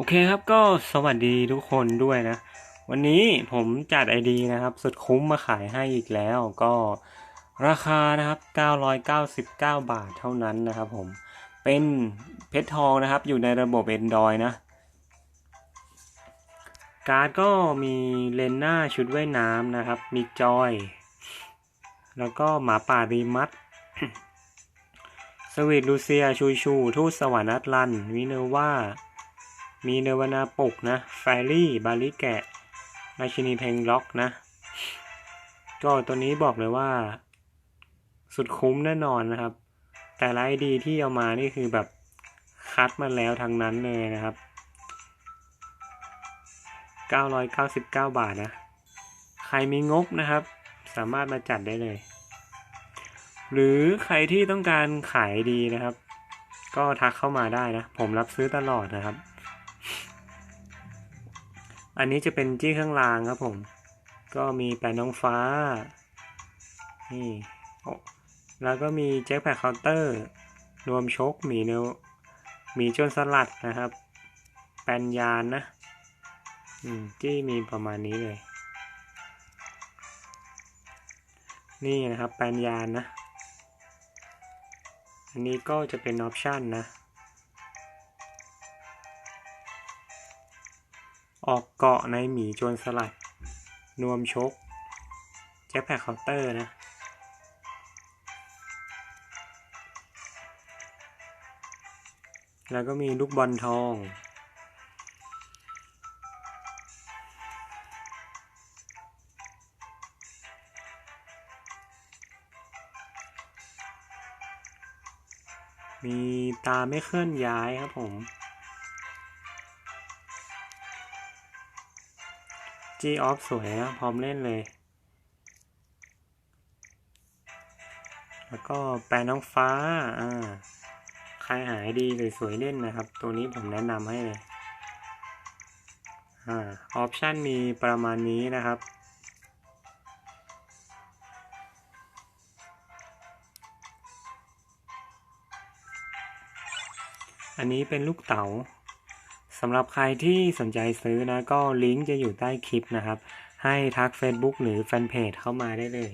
โอเคครับก็สวัสดีทุกคนด้วยนะ วันนี้ผมจัดไอดีนะครับ สุดคุ้มมาขายให้อีกแล้วก็ราคานะครับ 999 บาทเท่านั้นนะครับผมเป็นเพชรทองนะครับอยู่ในระบบ Android นะ การ์ดก็มีเลนหน้าชุดว่ายน้ำนะครับ มีจอย แล้วก็หมาป่ารีมัดสวีทลูเซียชูชู ทูตสวรรค์นัตลันวิเนอร์ว่า มีเนวนาปกนะแฟรี่บาลิแกะราชินีเพลงล็อกนะ ก็ตัวนี้บอกเลยว่า สุดคุ้มแน่นอนนะครับ แต่ละไอดีที่เอามานี่คือแบบคัดมาแล้วทั้งนั้นเลยนะครับ 999 บาทนะ ใครมีงบนะครับ สามารถมาจัดได้เลย หรือใครที่ต้องการขายดีนะครับ ก็ทักเข้ามาได้นะ ผมรับซื้อตลอดนะครับ อันนี้จะเป็นจี้เครื่องรางครับผม ก็มีแปะน้องฟ้า นี่แล้วก็มีแจ็คแพคเคาน์เตอร์ รวมชกหมีเนวหมีจนสลัดนะครับ แปนยานนะ อืมจี้มีประมาณนี้เลย นี่นะครับแปนยานนะ อันนี้ก็จะเป็นออปชันนะ ออกเกาะในหมีโจรสลัด นวมชก แจ็คแพคเคาน์เตอร์นะ แล้วก็มีลูกบอลทอง มีตาไม่เคลื่อนย้ายครับผม G off สวยนะ พร้อมเล่นเลย แล้วก็แปลน้องฟ้า อ่า ใครหายดีหรือสวยเล่นนะครับ ตัวนี้ผมแนะนำให้เลย อ่า ออปชันมีประมาณนี้นะครับอันนี้เป็นลูกเต๋า สำหรับใครที่สนใจซื้อนะก็ลิงก์จะอยู่ใต้คลิปนะครับ ให้ทัก Facebook หรือแฟนเพจเข้ามาได้เลย